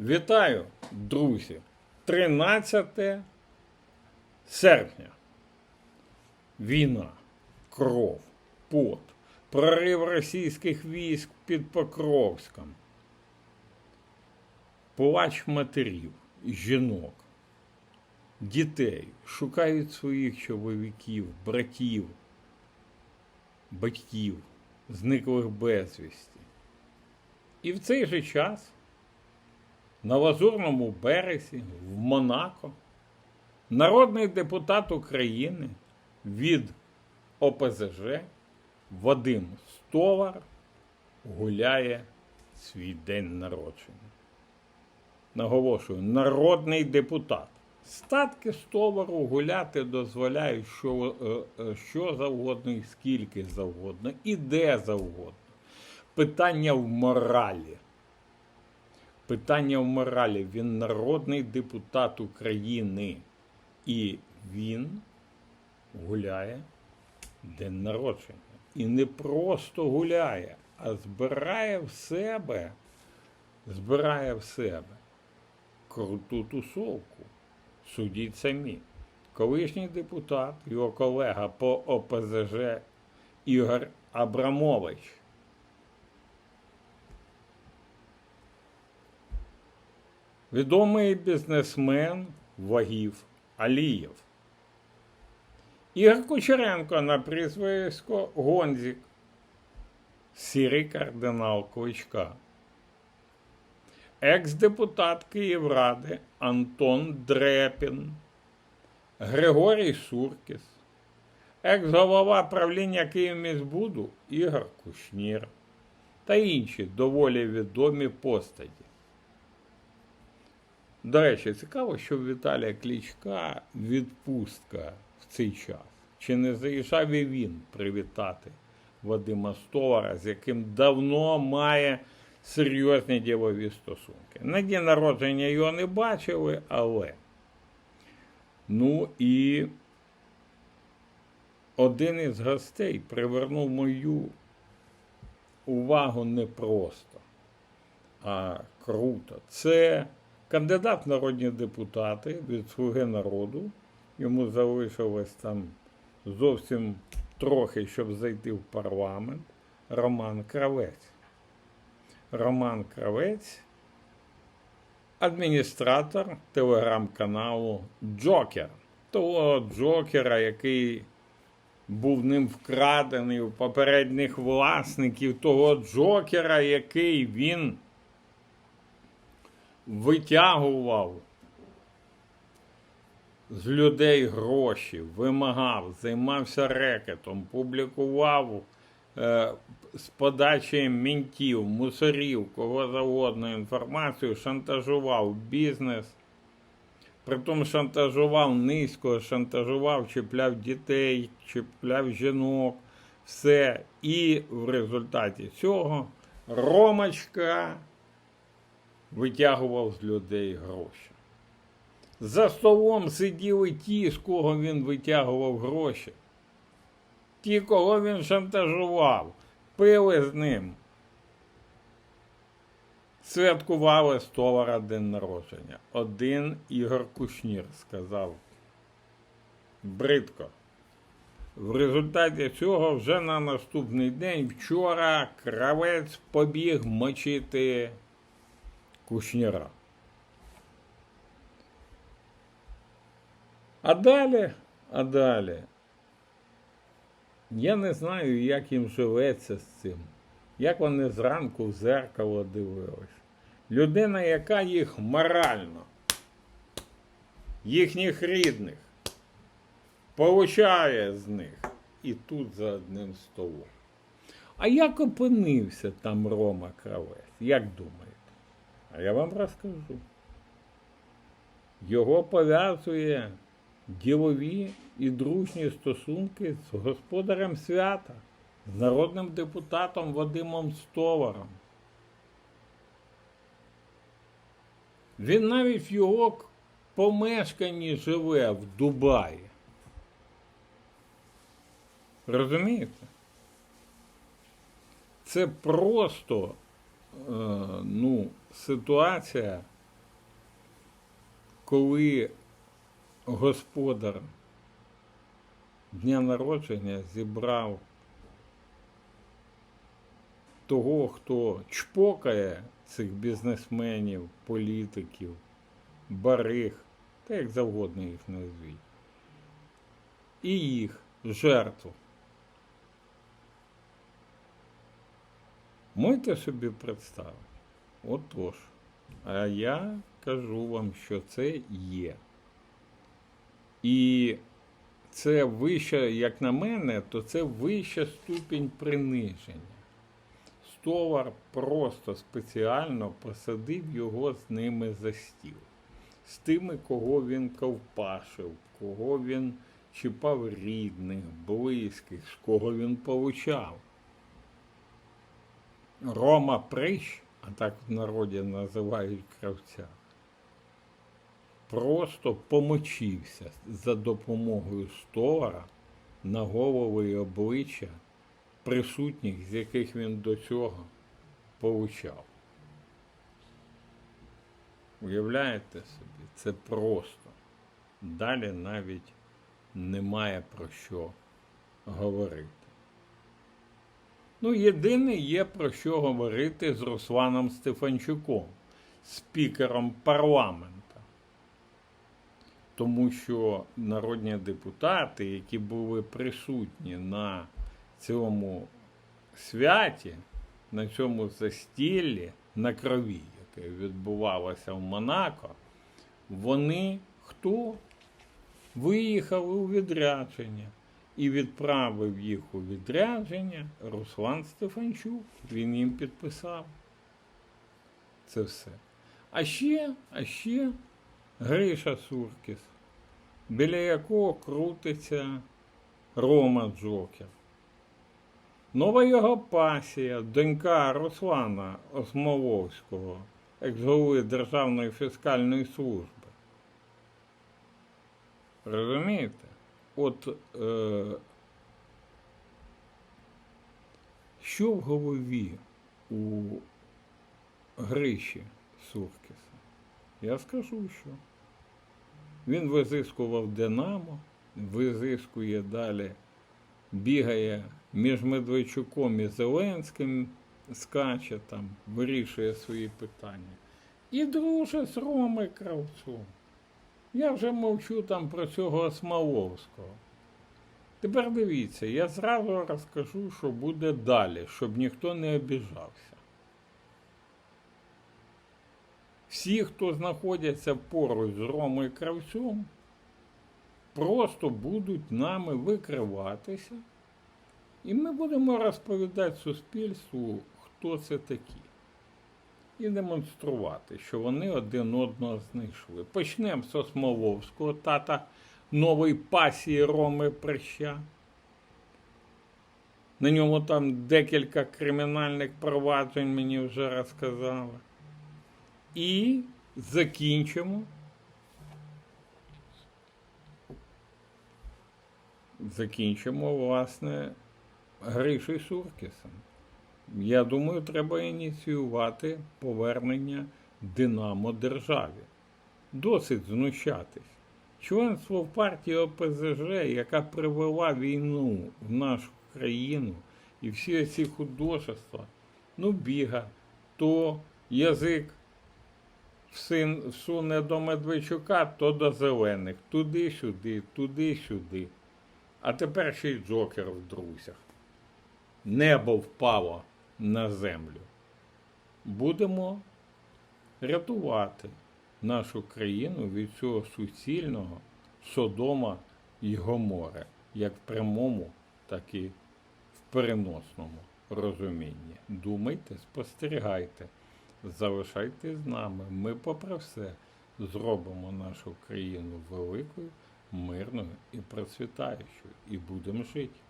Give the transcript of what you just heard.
Вітаю, друзі! 13 серпня. Війна, кров, пот, прорив російських військ під Покровськом, плач матерів, жінок, дітей шукають своїх чоловіків, братів, батьків, зниклих безвісті. І в цей же час на Лазурному березі в Монако народний депутат України від ОПЗЖ Вадим Стовар гуляє свій день народження. Наголошую, народний депутат. Статки Стовару гуляти дозволяють що, е, е, що завгодно і скільки завгодно, і де завгодно. Питання в моралі. Питання в моралі. Він народний депутат України. І він гуляє день народження. І не просто гуляє, а збирає в себе, збирає в себе круту тусовку. Судіть самі. Колишній депутат, його колега по ОПЗЖ Ігор Абрамович відомий бізнесмен Вагів Алієв. Ігор Кучеренко на прізвисько Гонзік, сірий кардинал Кличка. Екс-депутат Київради Антон Дрепін, Григорій Суркіс, екс-голова правління Київміськбуду Ігор Кушнір та інші доволі відомі постаті. До речі, цікаво, що в Віталія Клічка відпустка в цей час. Чи не заїжджав і він привітати Вадима Стовара, з яким давно має серйозні ділові стосунки. На дні народження його не бачили, але. Ну і один із гостей привернув мою увагу не просто, а круто. Це кандидат в народні депутати від Слуги народу. Йому залишилось там зовсім трохи, щоб зайти в парламент. Роман Кравець. Роман Кравець, адміністратор телеграм-каналу Джокер. Того Джокера, який був ним вкрадений у попередніх власників, того Джокера, який він витягував з людей гроші, вимагав, займався рекетом, публікував е, з подачі мінтів, мусорів, кого завгодно інформацію, шантажував бізнес. Притом шантажував низько, шантажував, чіпляв дітей, чіпляв жінок, все. І в результаті цього Ромочка витягував з людей гроші. За столом сиділи ті, з кого він витягував гроші. Ті, кого він шантажував, пили з ним. Святкували столара день народження. Один Ігор Кушнір сказав бридко. В результаті цього вже на наступний день вчора кравець побіг мочити Кушніра. А далі, а далі. Я не знаю, як їм живеться з цим. Як вони зранку в зеркало дивились. Людина, яка їх морально, їхніх рідних, получає з них. І тут за одним столом. А як опинився там Рома Кравець? Як думаєте? А я вам розкажу. Його пов'язує ділові і дружні стосунки з господарем свята, з народним депутатом Вадимом Стоваром. Він навіть в його помешканні живе в Дубаї. Розумієте? Це просто ну, ситуація коли господар дня народження зібрав того, хто чпокає цих бізнесменів, політиків, бариг, та як завгодно їх назвіть, і їх жертву. Можете собі представити? Отож. А я кажу вам, що це є. І це вища, як на мене, то це вища ступінь приниження. Стовар просто спеціально посадив його з ними за стіл. З тими, кого він ковпашив, кого він чіпав рідних, близьких, з кого він получав. Рома Прищ, а так в народі називають кравця, просто помочився за допомогою столара на голови і обличчя присутніх, з яких він до цього получав. Уявляєте собі, це просто. Далі навіть немає про що говорити. Ну, єдине є про що говорити з Русланом Стефанчуком, спікером парламента. Тому що народні депутати, які були присутні на цьому святі, на цьому застіллі на крові, яке відбувалося в Монако, вони хто? Виїхали у відрядження і відправив їх у відрядження Руслан Стефанчук. Він їм підписав. Це все. А ще, а ще Гриша Суркіс, біля якого крутиться Рома Джокер. Нова його пасія, донька Руслана Осмоловського, екс-голови Державної фіскальної служби. Розумієте? От е, що в голові у Гриші Суркіса? Я скажу, що він визискував Динамо, визискує далі, бігає між Медведчуком і Зеленським, скаче там, вирішує свої питання. І дружить з Ромою Кравцом. Я вже мовчу там про цього Смоловського. Тепер дивіться, я зразу розкажу, що буде далі, щоб ніхто не обіжався. Всі, хто знаходяться поруч з Ромою Кравцем, просто будуть нами викриватися, і ми будемо розповідати суспільству, хто це такі і демонструвати, що вони один одного знайшли. Почнемо з Осмоловського, тата нової пасії Роми Прища. На ньому там декілька кримінальних проваджень мені вже розказали. І закінчимо. Закінчимо, власне, Гришою Суркісом. Я думаю, треба ініціювати повернення Динамо державі. Досить знущатись. Членство в партії ОПЗЖ, яка привела війну в нашу країну, і всі ці художества, ну, біга, то язик всуне до Медведчука, то до зелених, туди-сюди, туди-сюди. А тепер ще й Джокер в друзях. Небо впало на землю. Будемо рятувати нашу країну від цього суцільного Содома і Гомори, як в прямому, так і в переносному розумінні. Думайте, спостерігайте, залишайтесь з нами. Ми, попри все, зробимо нашу країну великою, мирною і процвітаючою, і будемо жити.